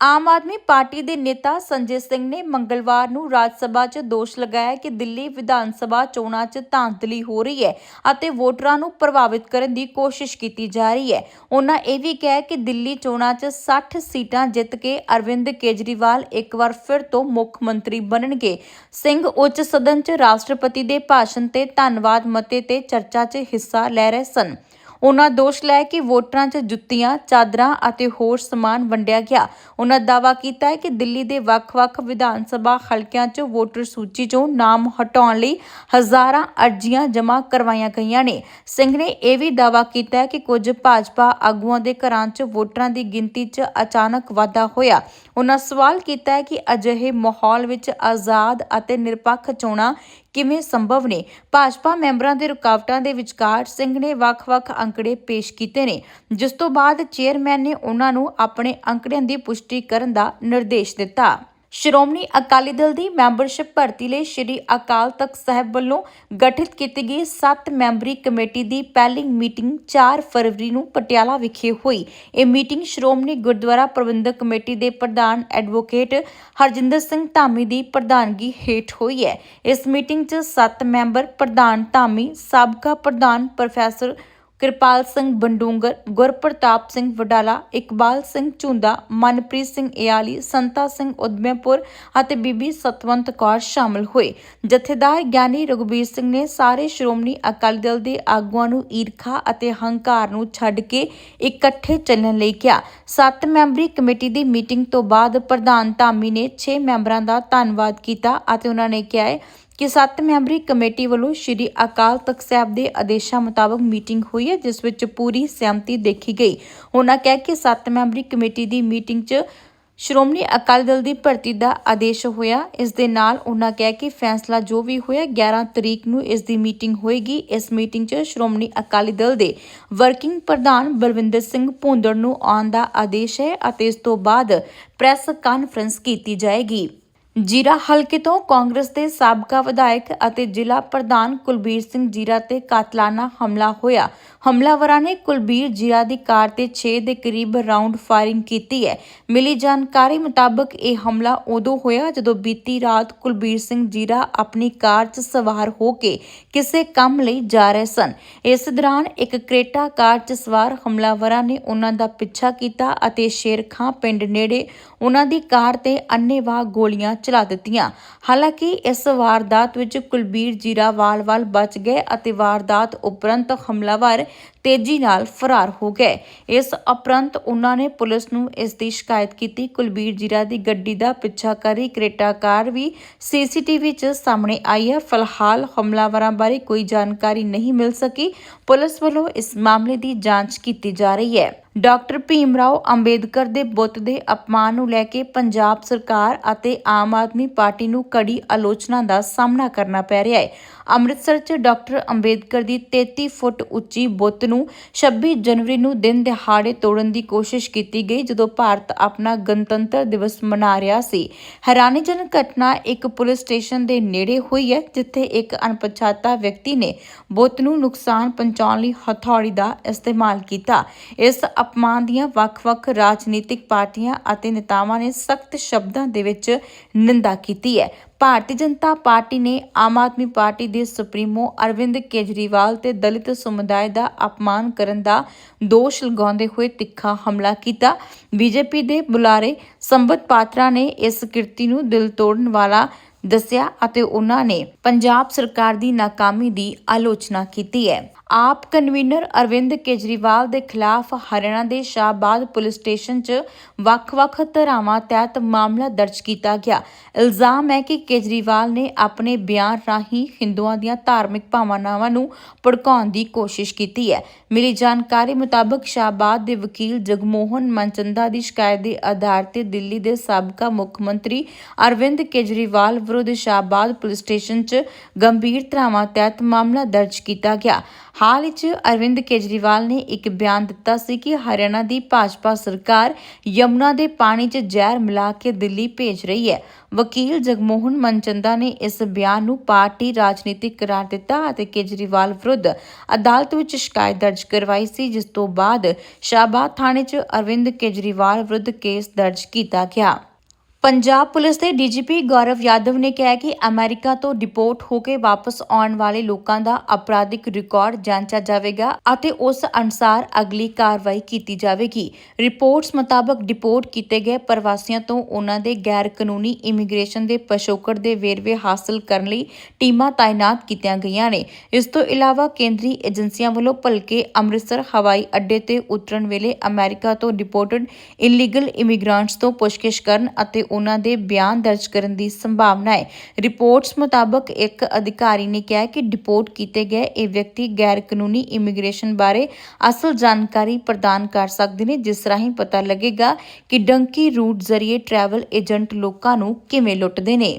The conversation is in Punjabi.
ਆਮ ਆਦਮੀ ਪਾਰਟੀ ਦੇ ਨੇਤਾ ਸੰਜੇ ਸਿੰਘ ਨੇ ਮੰਗਲਵਾਰ ਨੂੰ ਰਾਜ ਸਭਾ 'ਚ ਦੋਸ਼ ਲਗਾਇਆ ਕਿ ਦਿੱਲੀ ਵਿਧਾਨ ਸਭਾ ਚੋਣਾਂ 'ਚ ਧਾਂਦਲੀ ਹੋ ਰਹੀ ਹੈ ਅਤੇ ਵੋਟਰਾਂ ਨੂੰ ਪ੍ਰਭਾਵਿਤ ਕਰਨ ਦੀ ਕੋਸ਼ਿਸ਼ ਕੀਤੀ ਜਾ ਰਹੀ ਹੈ। ਉਹਨਾਂ ਇਹ ਵੀ ਕਿਹਾ ਕਿ ਦਿੱਲੀ ਚੋਣਾਂ 'ਚ 60 ਸੀਟਾਂ ਜਿੱਤ ਕੇ ਅਰਵਿੰਦ ਕੇਜਰੀਵਾਲ ਇੱਕ ਵਾਰ ਫਿਰ ਤੋਂ ਮੁੱਖ ਮੰਤਰੀ ਬਣਨਗੇ। ਸਿੰਘ ਉੱਚ ਸਦਨ 'ਚ ਰਾਸ਼ਟਰਪਤੀ ਦੇ ਭਾਸ਼ਣ ਤੇ ਧੰਨਵਾਦ ਮਤੇ ਤੇ ਚਰਚਾ 'ਚ ਹਿੱਸਾ ਲੈ ਰਹੇ ਸਨ। ਉਹਨਾਂ ਦੋਸ਼ ਲਾਇਆ ਕਿ ਵੋਟਰਾਂ 'ਚ ਜੁੱਤੀਆਂ, ਚਾਦਰਾਂ ਅਤੇ ਹੋਰ ਸਮਾਨ ਵੰਡਿਆ ਗਿਆ। ਉਹਨਾਂ ਦਾਅਵਾ ਕੀਤਾ ਹੈ ਕਿ ਦਿੱਲੀ ਦੇ ਵੱਖ-ਵੱਖ ਵਿਧਾਨ ਸਭਾ ਹਲਕਿਆਂ 'ਚ ਵੋਟਰ ਸੂਚੀ 'ਚੋਂ ਨਾਮ ਹਟਾਉਣ ਲਈ ਹਜ਼ਾਰਾਂ ਅਰਜ਼ੀਆਂ ਜਮ੍ਹਾਂ ਕਰਵਾਈਆਂ ਗਈਆਂ ਨੇ। ਸਿੰਘ ਨੇ ਇਹ ਵੀ ਦਾਅਵਾ ਕੀਤਾ ਹੈ ਕਿ ਕੁਝ ਭਾਜਪਾ ਆਗੂਆਂ ਦੇ ਘਰਾਂ 'ਚ ਵੋਟਰਾਂ ਦੀ ਗਿਣਤੀ 'ਚ ਅਚਾਨਕ ਵਾਧਾ ਹੋਇਆ। ਉਹਨਾਂ ਸਵਾਲ ਕੀਤਾ ਹੈ ਕਿ ਅਜਿਹੇ ਮਾਹੌਲ ਵਿੱਚ ਆਜ਼ਾਦ ਅਤੇ ਨਿਰਪੱਖ ਚੋਣਾਂ ਕਿਵੇਂ ਸੰਭਵ ਨੇ? ਭਾਜਪਾ ਮੈਂਬਰਾਂ ਦੇ ਰੁਕਾਵਟਾਂ ਦੇ ਵਿਚਕਾਰ ਸਿੰਘ ਨੇ ਵੱਖ-ਵੱਖ ਅੰਕੜੇ ਪੇਸ਼ ਕੀਤੇ ਨੇ, ਜਿਸ ਤੋਂ ਬਾਅਦ ਚੇਅਰਮੈਨ ਨੇ ਉਹਨਾਂ ਨੂੰ ਆਪਣੇ ਅੰਕੜਿਆਂ ਦੀ ਪੁਸ਼ਟੀ ਕਰਨ ਦਾ ਨਿਰਦੇਸ਼ ਦਿੱਤਾ। ਸ਼੍ਰੋਮਣੀ ਅਕਾਲੀ ਦਲ ਦੀ ਮੈਂਬਰਸ਼ਿਪ ਭਰਤੀ ਲਈ ਸ਼੍ਰੀ ਅਕਾਲ ਤਖਤ ਸਾਹਿਬ ਵੱਲੋਂ ਗਠਿਤ ਕੀਤੀ ਗਈ 7 ਮੈਂਬਰੀ ਕਮੇਟੀ ਦੀ ਪਹਿਲੀ ਮੀਟਿੰਗ 4 ਫਰਵਰੀ ਨੂੰ ਪਟਿਆਲਾ ਵਿਖੇ ਹੋਈ। ਇਹ ਮੀਟਿੰਗ ਸ਼੍ਰੋਮਣੀ ਗੁਰਦੁਆਰਾ ਪ੍ਰਬੰਧਕ ਕਮੇਟੀ ਦੇ ਪ੍ਰਧਾਨ ਐਡਵੋਕੇਟ ਹਰਜਿੰਦਰ ਸਿੰਘ ਧਾਮੀ ਦੀ ਪ੍ਰਧਾਨਗੀ ਹੇਠ ਹੋਈ ਹੈ। ਇਸ ਮੀਟਿੰਗ 'ਚ 7 ਮੈਂਬਰ ਪ੍ਰਧਾਨ ਧਾਮੀ, ਸਾਬਕਾ ਪ੍ਰਧਾਨ ਪ੍ਰੋਫੈਸਰ ਕਿਰਪਾਲ ਸਿੰਘ ਬੰਡੂੰਗਰ, ਗੁਰਪ੍ਰਤਾਪ ਸਿੰਘ ਵਡਾਲਾ, ਇਕਬਾਲ ਸਿੰਘ ਝੁੰਦਾ, ਮਨਪ੍ਰੀਤ ਸਿੰਘ ਇਆਲੀ, ਸੰਤਾ ਸਿੰਘ ਉਦਮੇਪੁਰ ਅਤੇ ਬੀਬੀ ਸਤਵੰਤ ਕੌਰ ਸ਼ਾਮਲ ਹੋਏ। ਜਥੇਦਾਰ ਗਿਆਨੀ ਰਘੁਬੀਰ ਸਿੰਘ ਨੇ ਸਾਰੇ ਸ਼੍ਰੋਮਣੀ ਅਕਾਲੀ ਦਲ ਦੇ ਆਗੂਆਂ ਨੂੰ ਈਰਖਾ ਅਤੇ ਹੰਕਾਰ ਨੂੰ ਛੱਡ ਕੇ ਇਕੱਠੇ ਚੱਲਣ ਲਈ ਕਿਹਾ। ਸੱਤ ਮੈਂਬਰੀ ਕਮੇਟੀ ਦੀ ਮੀਟਿੰਗ ਤੋਂ ਬਾਅਦ ਪ੍ਰਧਾਨ ਧਾਮੀ ਨੇ 6 ਮੈਂਬਰਾਂ ਦਾ ਧੰਨਵਾਦ ਕੀਤਾ ਅਤੇ ਉਹਨਾਂ ਨੇ ਕਿਹਾ ਹੈ ਕਿ ਸੱਤ ਮੈਂਬਰੀ ਕਮੇਟੀ ਵੱਲੋਂ ਸ਼੍ਰੀ ਅਕਾਲ ਤਖਤ ਸਾਹਿਬ ਦੇ ਆਦੇਸ਼ਾਂ ਮੁਤਾਬਕ ਮੀਟਿੰਗ ਹੋਈ ਹੈ, ਜਿਸ ਵਿੱਚ ਪੂਰੀ ਸਹਿਮਤੀ ਦੇਖੀ ਗਈ। ਉਹਨਾਂ ਕਹਿ ਕਿ ਸੱਤ ਮੈਂਬਰੀ ਕਮੇਟੀ ਦੀ ਮੀਟਿੰਗ 'ਚ ਸ਼੍ਰੋਮਣੀ ਅਕਾਲੀ ਦਲ ਦੀ ਭਰਤੀ ਦਾ ਆਦੇਸ਼ ਹੋਇਆ। ਇਸ ਦੇ ਨਾਲ ਉਹਨਾਂ ਕਹਿ ਕਿ ਫੈਸਲਾ ਜੋ ਵੀ ਹੋਇਆ 11 ਤਰੀਕ ਨੂੰ ਇਸ ਦੀ ਮੀਟਿੰਗ ਹੋਏਗੀ। ਇਸ ਮੀਟਿੰਗ 'ਚ ਸ਼੍ਰੋਮਣੀ ਅਕਾਲੀ ਦਲ ਦੇ ਵਰਕਿੰਗ ਪ੍ਰਧਾਨ ਬਲਵਿੰਦਰ ਸਿੰਘ ਭੁੰਦੜ ਨੂੰ ਆਉਣ ਦਾ ਆਦੇਸ਼ ਹੈ ਅਤੇ ਇਸ ਤੋਂ ਬਾਅਦ ਪ੍ਰੈਸ ਕਾਨਫਰੰਸ ਕੀਤੀ ਜਾਏਗੀ। ਜੀਰਾ ਹਲਕੇ ਤੋਂ ਕਾਂਗਰਸ ਦੇ ਸਾਬਕਾ ਵਿਧਾਇਕ ਅਤੇ ਜ਼ਿਲ੍ਹਾ ਪ੍ਰਧਾਨ ਕੁਲਬੀਰ ਸਿੰਘ ਜੀਰਾ ਤੇ ਕਾਤਲਾਨਾ ਹਮਲਾ ਹੋਇਆ। ਹਮਲਾਵਰਾਂ ਨੇ ਕੁਲਬੀਰ ਜੀਰਾ ਦੀ ਕਾਰ ਤੇ 6 ਦੇ ਕਰੀਬ ਰਾਉਂਡ ਫਾਇਰਿੰਗ ਕੀਤੀ ਹੈ। ਮਿਲੀ ਜਾਣਕਾਰੀ ਮੁਤਾਬਕ ਇਹ ਹਮਲਾ ਉਦੋਂ ਹੋਇਆ ਜਦੋਂ ਬੀਤੀ ਰਾਤ ਕੁਲਬੀਰ ਸਿੰਘ ਜੀਰਾ ਆਪਣੀ ਕਾਰ 'ਚ ਸਵਾਰ ਹੋ ਕੇ ਕਿਸੇ ਕੰਮ ਲਈ ਜਾ ਰਹੇ ਸਨ। ਇਸ ਦੌਰਾਨ ਇੱਕ ਕ੍ਰੇਟਾ ਕਾਰ 'ਚ ਸਵਾਰ ਹਮਲਾਵਰਾਂ ਨੇ ਉਹਨਾਂ ਦਾ ਪਿੱਛਾ ਕੀਤਾ ਅਤੇ ਸ਼ੇਰਖਾਂ ਪਿੰਡ ਨੇੜੇ ਉਹਨਾਂ ਦੀ ਕਾਰ ਤੇ ਅੰਨ੍ਹੇਵਾਹ ਗੋਲੀਆਂ ਚਲਾ ਦਿੱਤੀਆਂ। ਹਾਲਾਂਕਿ ਇਸ ਵਾਰਦਾਤ ਵਿੱਚ ਕੁਲਬੀਰ ਜੀਰਾਵਾਲ ਵਾਲ ਬਚ ਗਏ ਅਤੇ ਵਾਰਦਾਤ ਉਪਰੰਤ ਹਮਲਾਵਰ ਤੇਜ਼ੀ ਨਾਲ ਫਰਾਰ ਹੋ ਗਏ। ਇਸ ਉਪਰੰਤ ਉਹਨਾਂ ਨੇ ਪੁਲਿਸ ਨੂੰ ਇਸ ਦੀ ਸ਼ਿਕਾਇਤ ਕੀਤੀ। ਕੁਲਬੀਰ ਜੀਰਾ ਦੀ ਗੱਡੀ ਦਾ ਪਿੱਛਾ ਕਰ ਕ੍ਰੇਟਾ ਕਾਰ ਵੀ ਸੀਸੀਟੀਵੀ 'ਚ ਸਾਹਮਣੇ ਆਈ ਹੈ। ਫਿਲਹਾਲ ਹਮਲਾਵਰਾਂ ਬਾਰੇ ਕੋਈ ਜਾਣਕਾਰੀ ਨਹੀਂ ਮਿਲ ਸਕੀ। ਪੁਲਿਸ ਵੱਲੋਂ ਇਸ ਮਾਮਲੇ ਦੀ ਜਾਂਚ ਕੀਤੀ ਜਾ ਰਹੀ ਹੈ। ਡਾਕਟਰ ਭੀਮ ਰਾਓ ਅੰਬੇਦਕਰ ਦੇ ਬੁੱਤ ਦੇ ਅਪਮਾਨ ਨੂੰ ਲੈ ਕੇ ਪੰਜਾਬ ਸਰਕਾਰ ਅਤੇ ਆਮ ਆਦਮੀ ਪਾਰਟੀ ਨੂੰ ਕੜੀ ਆਲੋਚਨਾ ਦਾ ਸਾਹਮਣਾ ਕਰਨਾ ਪੈ ਰਿਹਾ ਹੈ। ਅੰਮ੍ਰਿਤਸਰ 'ਚ ਡਾਕਟਰ ਅੰਬੇਦਕਰ ਦੀ 33 ਫੁੱਟ ਉੱਚੀ ਬੁੱਤ ਨੂੰ 26 ਜਨਵਰੀ ਨੂੰ ਦਿਨ ਦਿਹਾੜੇ ਤੋੜਨ ਦੀ ਕੋਸ਼ਿਸ਼ ਕੀਤੀ ਗਈ, ਜਦੋਂ ਭਾਰਤ ਆਪਣਾ ਗਣਤੰਤਰ ਦਿਵਸ ਮਨਾ ਰਿਹਾ ਸੀ। ਹੈਰਾਨੀਜਨਕ ਘਟਨਾ ਇੱਕ ਪੁਲਿਸ ਸਟੇਸ਼ਨ ਦੇ ਨੇੜੇ ਹੋਈ ਹੈ, ਜਿੱਥੇ ਇੱਕ ਅਣਪਛਾਤਾ ਵਿਅਕਤੀ ਨੇ ਬੁੱਤ ਨੂੰ ਨੁਕਸਾਨ ਪਹੁੰਚਾਉਣ ਲਈ ਹਥੌੜੀ ਦਾ ਇਸਤੇਮਾਲ ਕੀਤਾ। ਇਸ ਅਪਮਾਨ ਦੀਆਂ ਵੱਖ-ਵੱਖ ਰਾਜਨੀਤਿਕ ਪਾਰਟੀਆਂ ਅਤੇ ਨੇਤਾਵਾਂ ਨੇ ਸਖਤ ਸ਼ਬਦਾਂ ਦੇ ਵਿੱਚ ਨਿੰਦਾ ਕੀਤੀ ਹੈ। ਭਾਰਤੀ ਜਨਤਾ ਪਾਰਟੀ ਨੇ ਆਮ ਆਦਮੀ ਪਾਰਟੀ ਦੇ ਸੁਪਰੀਮੋ ਅਰਵਿੰਦ ਕੇਜਰੀਵਾਲ ਤੇ ਦਲਿਤ ਸਮੁਦਾਇ ਦਾ ਅਪਮਾਨ ਕਰਨ ਦਾ ਦੋਸ਼ ਲਗਾਉਂਦੇ ਹੋਏ ਤਿੱਖਾ ਹਮਲਾ ਕੀਤਾ। ਬੀਜੇਪੀ ਦੇ ਬੁਲਾਰੇ ਸੰਬਤ ਪਾਤਰਾ ਨੇ ਇਸ ਕਿਰਤੀ ਨੂੰ ਦਿਲ ਤੋੜਨ ਵਾਲਾ ਦੱਸਿਆ ਅਤੇ ਉਹਨਾਂ ਨੇ ਪੰਜਾਬ ਸਰਕਾਰ ਦੀ ਨਾਕਾਮੀ ਦੀ ਆਲੋਚਨਾ ਕੀਤੀ ਹੈ। ਆਪ ਕਨਵੀਨਰ ਅਰਵਿੰਦ ਕੇਜਰੀਵਾਲ ਦੇ ਖਿਲਾਫ ਹਰਿਆਣਾ ਦੇ ਸ਼ਾਹਬਾਦ ਪੁਲਿਸ ਸਟੇਸ਼ਨ 'ਚ ਵੱਖ-ਵੱਖ ਧਾਰਾਵਾਂ ਤਹਿਤ ਮਾਮਲਾ ਦਰਜ ਕੀਤਾ ਗਿਆ। ਇਲਜ਼ਾਮ ਹੈ ਕਿ ਕੇਜਰੀਵਾਲ ਨੇ ਆਪਣੇ ਬਿਆਨ ਰਾਹੀਂ ਹਿੰਦੂਆਂ ਦੀਆਂ ਧਾਰਮਿਕ ਭਾਵਨਾਵਾਂ ਨੂੰ ਭੜਕਾਉਣ ਦੀ ਕੋਸ਼ਿਸ਼ ਕੀਤੀ ਹੈ। ਮਿਲੀ ਜਾਣਕਾਰੀ ਮੁਤਾਬਕ ਸ਼ਾਹਬਾਦ ਦੇ ਵਕੀਲ ਜਗਮੋਹਨ ਮਨਚੰਦਾ ਦੀ ਸ਼ਿਕਾਇਤ ਦੇ ਆਧਾਰ ਤੇ ਦਿੱਲੀ ਦੇ ਸਾਬਕਾ ਮੁੱਖ ਮੰਤਰੀ ਅਰਵਿੰਦ ਕੇਜਰੀਵਾਲ ਵਿਰੁੱਧ ਸ਼ਾਹਬਾਦ ਪੁਲਿਸ ਸਟੇਸ਼ਨ 'ਚ ਗੰਭੀਰ ਧਾਰਾਵਾਂ ਤਹਿਤ ਮਾਮਲਾ ਦਰਜ ਕੀਤਾ ਗਿਆ। ਹਾਲ ਵਿੱਚ ਅਰਵਿੰਦ ਕੇਜਰੀਵਾਲ ਨੇ ਇੱਕ ਬਿਆਨ ਦਿੱਤਾ ਸੀ ਕਿ ਹਰਿਆਣਾ ਦੀ ਭਾਜਪਾ ਸਰਕਾਰ ਯਮੁਨਾ ਦੇ ਪਾਣੀ 'ਚ ਜ਼ਹਿਰ ਮਿਲਾ ਕੇ ਦਿੱਲੀ ਭੇਜ ਰਹੀ ਹੈ। ਵਕੀਲ ਜਗਮੋਹਨ ਮਨਚੰਦਾ ਨੇ ਇਸ ਬਿਆਨ ਨੂੰ ਪਾਰਟੀ ਰਾਜਨੀਤਿਕ ਕਰਾਰ ਦਿੱਤਾ ਅਤੇ ਕੇਜਰੀਵਾਲ ਵਿਰੁੱਧ ਅਦਾਲਤ ਵਿੱਚ ਸ਼ਿਕਾਇਤ ਦਰਜ ਕਰਵਾਈ ਸੀ, ਜਿਸ ਤੋਂ ਬਾਅਦ ਸ਼ਾਹਬਾਦ ਥਾਣੇ 'ਚ ਅਰਵਿੰਦ ਕੇਜਰੀਵਾਲ ਵਿਰੁੱਧ ਕੇਸ ਦਰਜ ਕੀਤਾ ਗਿਆ। ਪੰਜਾਬ ਪੁਲਿਸ ਦੇ ਡੀਜੀਪੀ ਗੌਰਵ ਯਾਦਵ ਨੇ ਕਿਹਾ ਕਿ ਅਮਰੀਕਾ ਤੋਂ ਡਿਪੋਰਟ ਹੋ ਕੇ ਵਾਪਸ ਆਉਣ ਵਾਲੇ ਲੋਕਾਂ ਦਾ ਅਪਰਾਧਿਕ ਰਿਕਾਰਡ ਜਾਂਚਿਆ ਜਾਵੇਗਾ ਅਤੇ ਉਸ ਅਨੁਸਾਰ ਅਗਲੀ ਕਾਰਵਾਈ ਕੀਤੀ ਜਾਵੇਗੀ। ਰਿਪੋਰਟਸ ਮੁਤਾਬਕ ਡਿਪੋਰਟ ਕੀਤੇ ਗਏ ਪ੍ਰਵਾਸੀਆਂ ਤੋਂ ਉਹਨਾਂ ਦੇ ਗੈਰ ਕਾਨੂੰਨੀ ਇਮੀਗ੍ਰੇਸ਼ਨ ਦੇ ਪਛੋਕੜ ਦੇ ਵੇਰਵੇ ਹਾਸਲ ਕਰਨ ਲਈ ਟੀਮਾਂ ਤਾਇਨਾਤ ਕੀਤੀਆਂ ਗਈਆਂ ਨੇ। ਇਸ ਤੋਂ ਇਲਾਵਾ ਕੇਂਦਰੀ ਏਜੰਸੀਆਂ ਵੱਲੋਂ ਭਲਕੇ ਅੰਮ੍ਰਿਤਸਰ ਹਵਾਈ ਅੱਡੇ ਤੇ ਉਤਰਨ ਵੇਲੇ ਅਮਰੀਕਾ ਤੋਂ ਡਿਪੋਰਟਡ ਇਲੀਗਲ ਇਮੀਗ੍ਰੈਂਟਸ ਤੋਂ ਪੁੱਛਗਿੱਛ ਕਰਨ ਅਤੇ ਉਹਨਾਂ ਦੇ ਬਿਆਨ ਦਰਜ ਕਰਨ ਦੀ ਸੰਭਾਵਨਾ ਹੈ। ਰਿਪੋਰਟਸ ਮੁਤਾਬਕ ਇੱਕ ਅਧਿਕਾਰੀ ਨੇ ਕਿਹਾ ਕਿ ਡਿਪੋਰਟ ਕੀਤੇ ਗਏ ਇਹ ਵਿਅਕਤੀ ਗੈਰ ਕਾਨੂੰਨੀ ਇਮੀਗ੍ਰੇਸ਼ਨ ਬਾਰੇ ਅਸਲ ਜਾਣਕਾਰੀ ਪ੍ਰਦਾਨ ਕਰ ਸਕਦੇ ਨੇ, ਜਿਸ ਰਾਹੀਂ ਪਤਾ ਲੱਗੇਗਾ ਕਿ ਡੰਕੀ ਰੂਟ ਜ਼ਰੀਏ ਟਰੈਵਲ ਏਜੰਟ ਲੋਕਾਂ ਨੂੰ ਕਿਵੇਂ ਲੁੱਟਦੇ ਨੇ।